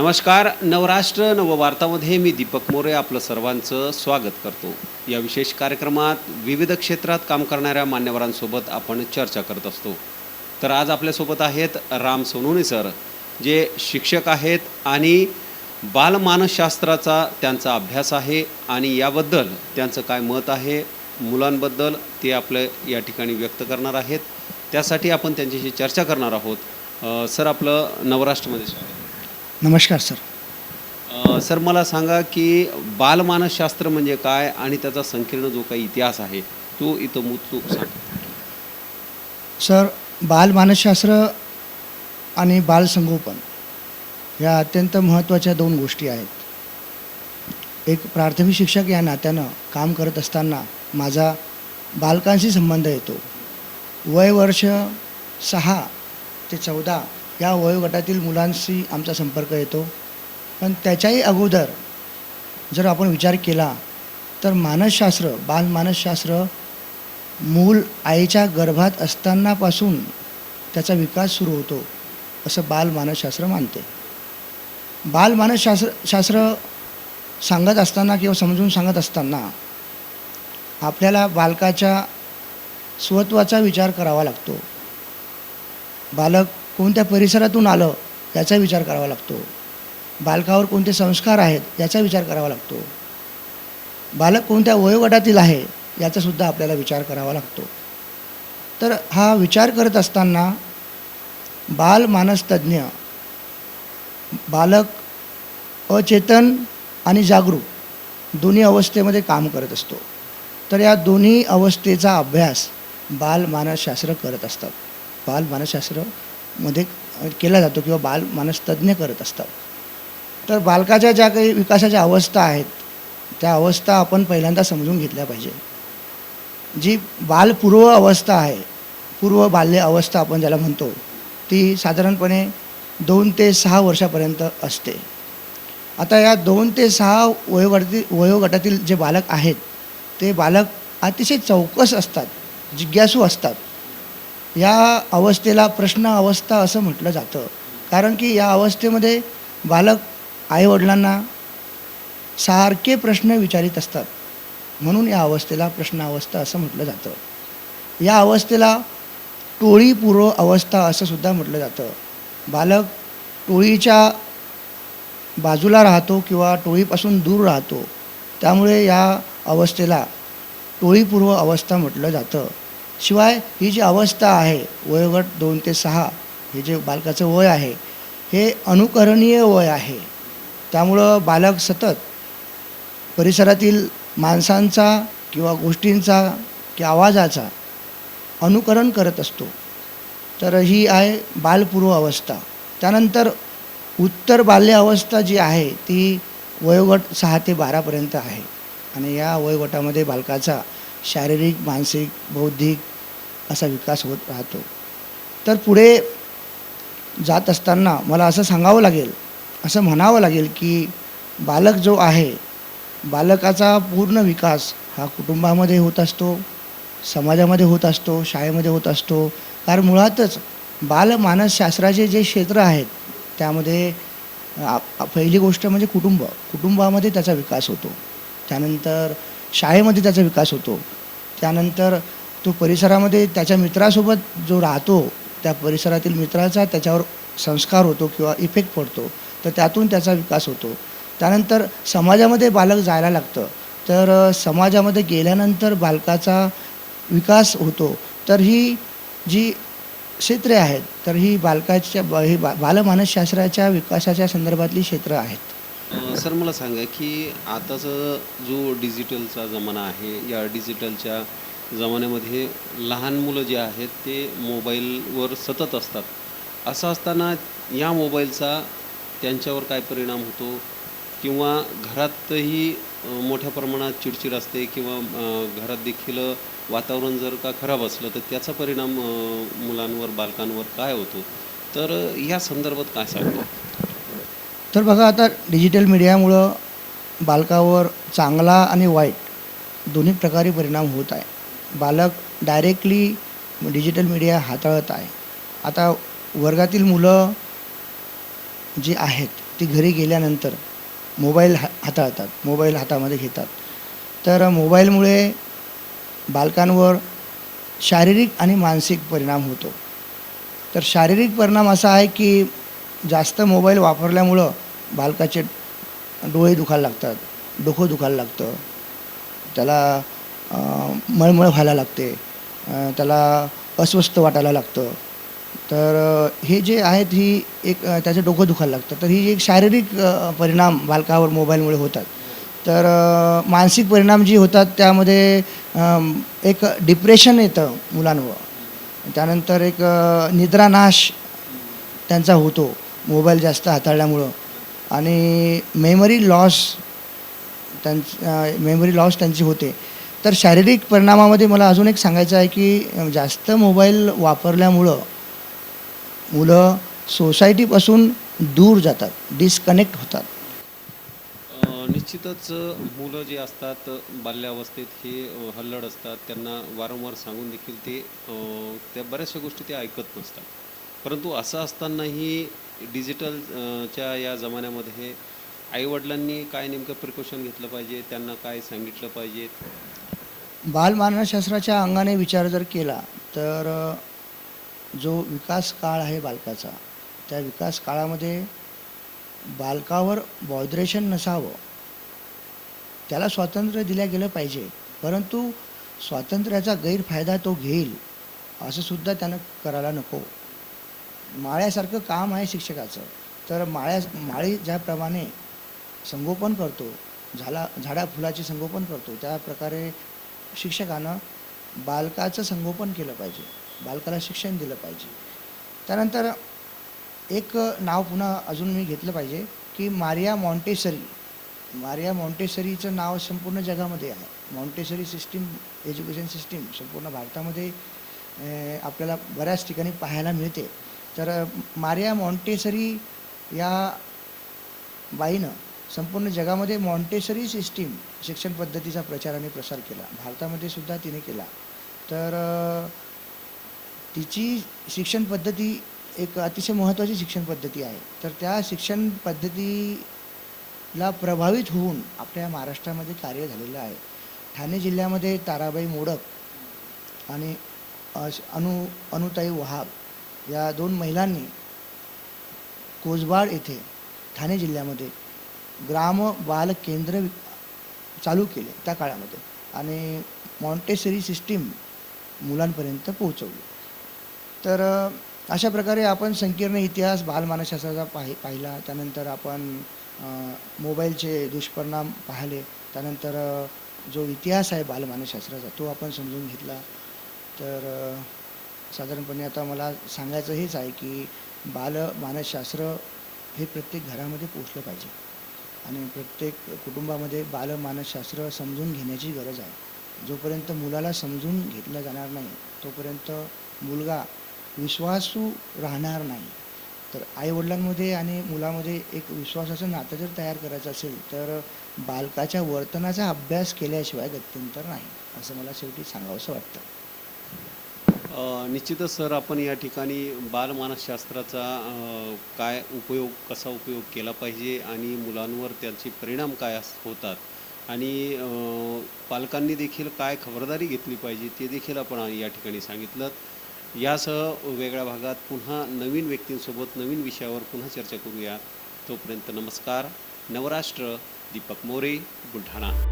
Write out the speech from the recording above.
नमस्कार. नवराष्ट्र नववार्तामध्ये मी दीपक मोरे आपलं सर्वांचं स्वागत करतो. या विशेष कार्यक्रमात विविध क्षेत्रात काम करणाऱ्या मान्यवरांसोबत आपण चर्चा करत असतो. तर आज आपल्यासोबत आहेत राम सोनुने सर जे शिक्षक आहेत आणि बालमानसशास्त्राचा त्यांचा अभ्यास आहे आणि याबद्दल त्यांचं काय मत आहे मुलांबद्दल ते आपलं या ठिकाणी व्यक्त करणार आहेत. त्यासाठी आपण त्यांच्याशी चर्चा करणार आहोत. सर आपलं नवराष्ट्रमध्ये स्वागत. नमस्कार सर. सर मला सांगा की बालमानसशास्त्र म्हणजे काय आणि त्याचा संकीर्ण जो काही इतिहास आहे तो इथं मुतूक सांग. सर बालमानसशास्त्र आणि बालसंगोपन या अत्यंत महत्त्वाच्या दोन गोष्टी आहेत. एक प्राथमिक शिक्षक या नात्यानं काम करत असताना माझा बालकांशी संबंध येतो. वय वर्ष सहा ते चौदा या वयोगटातील मुलांशी आमचा संपर्क येतो. पण त्याच्याही अगोदर जर आपण विचार केला तर मानसशास्त्र बालमानसशास्त्र मूल आईच्या गर्भात असतानापासून त्याचा विकास सुरू होतो असं बालमानसशास्त्र मानते. बालमानसशास्त्र शास्त्र सांगत असताना किंवा समजून सांगत असताना आपल्याला बालकाच्या स्वत्वाचा विचार करावा लागतो. बालक कोणत्या परिसरातून आलं याचा विचार करावा लागतो. बालकावर कोणते संस्कार आहेत याचा विचार करावा लागतो. बालक कोणत्या वयोगटातील आहे याचासुद्धा आपल्याला विचार करावा लागतो. तर हा विचार करत असताना बालमानसतज्ञ बालक अचेतन आणि जागरूक दोन्ही अवस्थेमध्ये काम करत असतो. तर या दोन्ही अवस्थेचा अभ्यास बाल मानसशास्त्र करत असतात. बाल मध्ये केला जातो किंवा बाल मानसतज्ञ करत असतात. तर बालकाच्या ज्या काही विकासाच्या अवस्था आहेत त्या अवस्था आपण पहिल्यांदा समजून घेतल्या पाहिजे. जी बालपूर्व अवस्था आहे पूर्व बाल्य अवस्था आपण ज्याला म्हणतो ती साधारणपणे दोन ते सहा वर्षापर्यंत असते. आता या दोन ते सहा वयोगटातील वयोगटातील जे बालक आहेत ते बालक अतिशय चौकस असतात जिज्ञासू असतात. या अवस्थेला प्रश्न अवस्था असं म्हटलं जातं. कारण की या अवस्थेमध्ये बालक आईवडिलांना सारखे प्रश्न विचारित असतात. म्हणून या अवस्थेला प्रश्न अवस्था असं म्हटलं जातं. या अवस्थेला टोळीपूर्व अवस्था असं सुद्धा म्हटलं जातं. बालक टोळीच्या बाजूला राहतो किंवा टोळीपासून दूर राहतो. त्यामुळे या अवस्थेला टोळीपूर्व अवस्था म्हटलं जातं. शिवाय ही जी अवस्था आहे वयोगट दोन ते सहा हे जे बालकाचं वय आहे हे अनुकरणीय वय आहे. त्यामुळं बालक सतत परिसरातील माणसांचा किंवा गोष्टींचा किंवा आवाजाचा अनुकरण करत असतो. तर ही आहे बालपूर्व अवस्था. त्यानंतर उत्तर बाल्य अवस्था जी आहे ती वयोगट सहा ते बारापर्यंत आहे. आणि या वयोगटामध्ये बालकाचा शारीरिक मानसिक बौद्धिक असा विकास होत राहतो. तर पुढे जात असताना मला असं सांगावं लागेल असं म्हणावं लागेल की बालक जो आहे बालकाचा पूर्ण विकास हा कुटुंबामध्ये होत असतो समाजामध्ये होत असतो शाळेमध्ये होत असतो. कारण मुळातच बालमानसशास्त्राचे जे क्षेत्र आहेत त्यामध्ये पहिली गोष्ट म्हणजे कुटुंब. कुटुंबामध्ये त्याचा विकास होतो. त्यानंतर शाळेमध्ये त्याचा विकास होतो. त्यानंतर तो परिसरामध्ये त्याच्या मित्रासोबत जो राहतो त्या परिसरातील मित्राचा त्याच्यावर संस्कार होतो किंवा इफेक्ट पडतो तर त्यातून त्याचा विकास होतो. त्यानंतर समाजामध्ये बालक जायला लागतं. तर समाजामध्ये गेल्यानंतर बालकाचा विकास होतो. तर ही जी क्षेत्रे आहेत तर ही बालकाच्या हे ही बा बालमानसशास्त्राच्या विकासाच्या संदर्भातली क्षेत्रं आहेत. सर मला सांगा की आताचा जो डिजिटलचा जमाना आहे या डिजिटलच्या जमान्यामध्ये लहान मुलं जे आहेत ते मोबाईलवर सतत असतात. असं असताना या मोबाईलचा त्यांच्यावर काय परिणाम होतो? किंवा घरातही मोठ्या प्रमाणात चिडचिड असते किंवा घरात देखील वातावरण जर का खराब असलं तर त्याचा परिणाम मुलांवर बालकांवर काय होतो? तर या संदर्भात काय सांगतो? तर बघा आता डिजिटल मीडियामुळं बालकावर चांगला आणि वाईट दोन्ही प्रकारे परिणाम होत आहे. बालक डायरेक्टली डिजिटल मीडिया हाताळत आहे. आता वर्गातील मुलं जी आहेत ती घरी गेल्यानंतर मोबाईल हा हाताळतात मोबाईल हातामध्ये घेतात. तर मोबाईलमुळे बालकांवर शारीरिक आणि मानसिक परिणाम होतो. तर शारीरिक परिणाम असा आहे की जास्त मोबाईल वापरल्यामुळं बालकाचे डोळे दुखायला लागतात डोकं दुखायला लागतं. त्याला मळमळ व्हायला लागते. त्याला अस्वस्थ वाटायला लागतं. तर हे जे आहेत ही एक त्याचं डोकं दुखायला लागतं. तर ही एक शारीरिक परिणाम बालकावर मोबाईलमुळे होतात. तर मानसिक परिणाम जी होतात त्यामध्ये एक डिप्रेशन येतं मुलांवर. त्यानंतर एक निद्रानाश त्यांचा होतो मोबाईल जास्त हाताळल्यामुळं. आणि मेमरी लॉस त्यांच मेमरी लॉस त्यांची होते. तर शारीरिक परिणामामध्ये मला अजून एक सांगायचं आहे की जास्त मोबाईल वापरल्यामुळं मुलं सोसायटीपासून दूर जातात डिस्कनेक्ट होतात. निश्चितच मुलं जे असतात बाल्यावस्थेत हे हल्लड असतात. त्यांना वारंवार सांगून देखील ते त्या बऱ्याचशा गोष्टी ते ऐकत नसतात. परंतु असं असतानाही डिजिटल च्या या जमान्यामध्ये आईवडिलांनी काय नेमकं प्रिकॉशन घेतलं पाहिजे? त्यांना काय सांगितलं पाहिजे? बालमानसशास्त्राच्या अंगाने विचार जर केला तर जो विकास काळ आहे बालकाचा त्या विकास काळामध्ये बालकावर बॉद्रेशन नसावं. त्याला स्वातंत्र्य दिलं गेलं पाहिजे. परंतु स्वातंत्र्याचा गैरफायदा तो घेईल असं सुद्धा त्यानं करायला नको. माळ्यासारखं काम आहे शिक्षकाचं. तर माळ्या माळी ज्याप्रमाणे संगोपन करतो. झाला झाडा फुलाचे संगोपन करतो. त्या प्रकारे शिक्षकानं बालकाचं संगोपन केलं पाहिजे. बालकाला शिक्षण दिलं पाहिजे. त्यानंतर एक नाव पुन्हा अजून मी घेतलं पाहिजे की मारिया मॉन्टेसरी. मारिया मॉन्टेसरीचं नाव संपूर्ण जगामध्ये आहे. मॉन्टेसरी सिस्टीम एज्युकेशन सिस्टीम संपूर्ण भारतामध्ये आपल्याला बऱ्याच ठिकाणी पाहायला मिळते. तर मारिया मॉन्टेसरी या बाईनं संपूर्ण जगामध्ये मॉन्टेसरी सिस्टीम शिक्षण पद्धतीचा प्रचार आणि प्रसार केला. भारतामध्ये सुद्धा तिने केला. तर तिची शिक्षण पद्धती एक अतिशय महत्त्वाची शिक्षण पद्धती आहे. तर त्या शिक्षण पद्धतीला प्रभावित होऊन आपल्या महाराष्ट्रामध्ये कार्य झालेलं आहे. ठाणे जिल्ह्यामध्ये ताराबाई मोडक आणि अनु अनुताई वहाब या दोन महिलांनी कोसबाड येथे ठाणे जिल्ह्यामध्ये ग्राम बाल केंद्र चालू केले त्या काळामध्ये. आणि मॉन्टेसरी सिस्टीम मुलांपर्यंत पोहोचवली. तर अशा प्रकारे आपण संकीर्ण इतिहास बालमानसशास्त्राचा पाहि पाहिला. त्यानंतर आपण मोबाईलचे दुष्परिणाम पाहिले. त्यानंतर जो इतिहास आहे बालमानसशास्त्राचा तो आपण समजून घेतला. तर साधारणपणे आता मला सांगायचं हेच आहे की बालमानसशास्त्र हे प्रत्येक घरामध्ये पोचलं पाहिजे. आणि प्रत्येक कुटुंबामध्ये बालमानसशास्त्र समजून घेण्याची गरज आहे. जोपर्यंत मुलाला समजून घेतलं जाणार नाही तोपर्यंत मुलगा विश्वासू राहणार नाही. तर आईवडिलांमध्ये आणि मुलामध्ये एक विश्वासाचं नातं जर तयार करायचं असेल तर बालकाच्या वर्तनाचा अभ्यास केल्याशिवाय गत्यंतर नाही असं मला शेवटी सांगावंसं वाटतं. निश्चितच सर आपण या ठिकाणी बालमानसशास्त्राचा काय उपयोग कसा उपयोग केला पाहिजे आणि मुलांवर त्याचे परिणाम काय अस- होतात आणि पालकांनी देखील काय खबरदारी घेतली पाहिजे ते देखील आपण या ठिकाणी सांगितलं यासह वेगळ्या भागात पुन्हा नवीन व्यक्तींसोबत नवीन विषयावर पुन्हा चर्चा करूया. तोपर्यंत नमस्कार. नवराष्ट्र दीपक मोरे बुलढाणा.